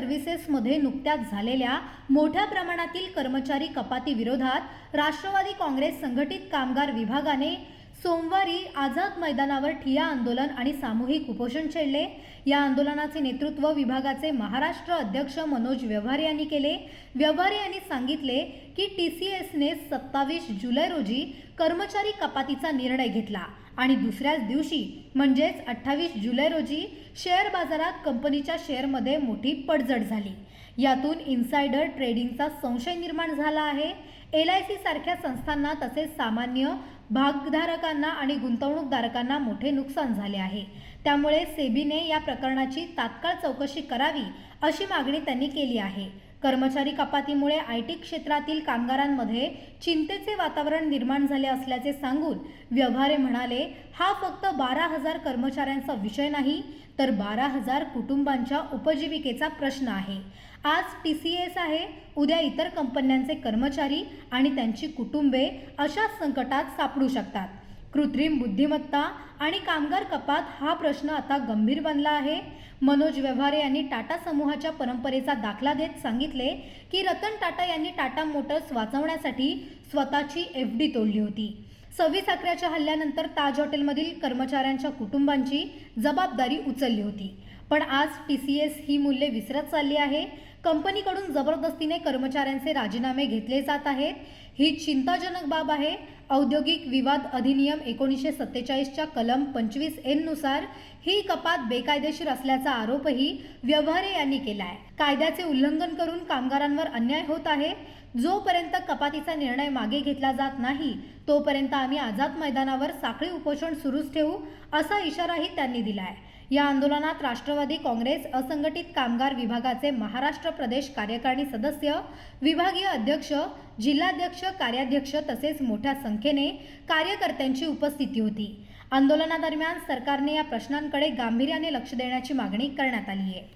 सर्व्हिसेसमध्ये नुकत्याच झालेल्या मोठ्या प्रमाणातील कर्मचारी कपाती विरोधात राष्ट्रवादी काँग्रेस संघटित कामगार विभागाने सोमवारी आझाद मैदानावर ठिया आंदोलन आणि सामूहिक उपोषण छेडले. या आंदोलनाचे नेतृत्व विभागाचे महाराष्ट्र अध्यक्ष मनोज व्यवहारे यांनी केले. व्यवहारे यांनी सांगितले की टी सी एसने सत्तावीस जुलै रोजी कर्मचारी कपातीचा निर्णय घेतला आणि दुसऱ्याच दिवशी म्हणजेच अठ्ठावीस जुलै रोजी शेअर बाजारात कंपनीच्या शेअरमध्ये मोठी पडझड झाली. यातून इन्सायडर ट्रेडिंगचा संशय निर्माण झाला आहे. एल आय सी सारख्या संस्थांना तसेच सामान्य भागधारकांना आणि गुंतवणूकदारकांना मोठे नुकसान झाले आहे. त्यामुळे सेबीने या प्रकरणाची तात्काळ चौकशी करावी अशी मागणी त्यांनी केली आहे. कर्मचारी कपातीमुळे आय टी क्षेत्रातील कामगारांमध्ये चिंतेचे वातावरण निर्माण झाले असल्याचे सांगून व्यवहारे म्हणाले हा फक्त बारा हजार कर्मचाऱ्यांचा विषय नाही तर बारा हजार कुटुंबांच्या उपजीविकेचा प्रश्न आहे. आज टी सी एस आहे उद्या इतर कंपन्यांचे कर्मचारी आणि त्यांची कुटुंबे अशा संकटात सापडू शकतात. कृत्रिम बुद्धिमत्ता आणि कामगार कपात हा प्रश्न आता गंभीर बनला आहे. मनोज व्यवहारे यांनी टाटा समूहाच्या परंपरेचा दाखला देत सांगितले की रतन टाटा यांनी टाटा मोटर्स वाचवण्यासाठी स्वतःची एफ डी तोडली होती. सव्वीस अकराच्या हल्ल्यानंतर ताज हॉटेलमधील कर्मचाऱ्यांच्या कुटुंबांची जबाबदारी उचलली होती. पण आज टी सी एस ही मूल्ये विसरत चालली आहे. कंपनीकडून जबरदस्तीने कर्मचाऱ्यांचे राजीनामे घेतले जात आहेत. ही चिंताजनक बाब आहे. औद्योगिक विवाद अधिनियम एकोणीसशे सत्तेचाळीसच्या कलम पंचवीस एननुसार ही कपात बेकायदेशीर असल्याचा आरोपही व्यवहारे यांनी केला आहे कायद्याचे उल्लंघन करून कामगारांवर अन्याय होत आहे. जोपर्यंत कपातीचा निर्णय मागे घेतला जात नाही तोपर्यंत आम्ही आझाद मैदानावर साखळी उपोषण सुरूच ठेवू असा इशाराही त्यांनी दिला आहे या आंदोलनात राष्ट्रवादी काँग्रेस असंघटित कामगार विभागाचे महाराष्ट्र प्रदेश कार्यकारिणी सदस्य विभागीय अध्यक्ष जिल्हाध्यक्ष कार्याध्यक्ष तसेच मोठ्या संख्येने कार्यकर्त्यांची उपस्थिती होती. आंदोलनादरम्यान सरकारने या प्रश्नांकडे गांभीर्याने लक्ष देण्याची मागणी करण्यात आली आहे.